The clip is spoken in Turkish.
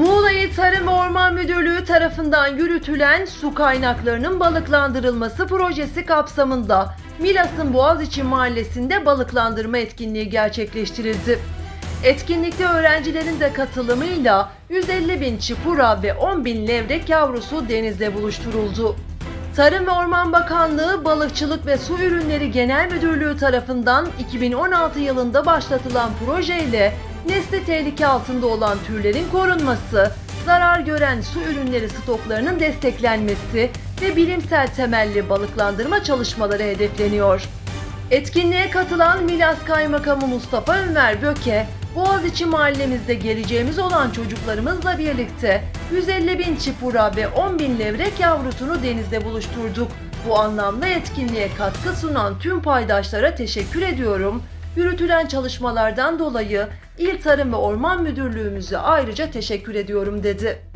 Muğla İl Tarım ve Orman Müdürlüğü tarafından yürütülen su kaynaklarının balıklandırılması projesi kapsamında Milas'ın Boğaziçi Mahallesi'nde balıklandırma etkinliği gerçekleştirildi. Etkinlikte öğrencilerin de katılımıyla 150 bin çipura ve 10 bin levrek yavrusu denizde buluşturuldu. Tarım ve Orman Bakanlığı Balıkçılık ve Su Ürünleri Genel Müdürlüğü tarafından 2016 yılında başlatılan projeyle nesli tehlike altında olan türlerin korunması, zarar gören su ürünleri stoklarının desteklenmesi ve bilimsel temelli balıklandırma çalışmaları hedefleniyor. Etkinliğe katılan Milas Kaymakamı Mustafa Ömer Böke, Boğaziçi mahallemizde geleceğimiz olan çocuklarımızla birlikte 150 bin çipura ve 10 bin levrek yavrusunu denizde buluşturduk. Bu anlamda etkinliğe katkı sunan tüm paydaşlara teşekkür ediyorum. Yürütülen çalışmalardan dolayı İl Tarım ve Orman Müdürlüğümüze ayrıca teşekkür ediyorum dedi.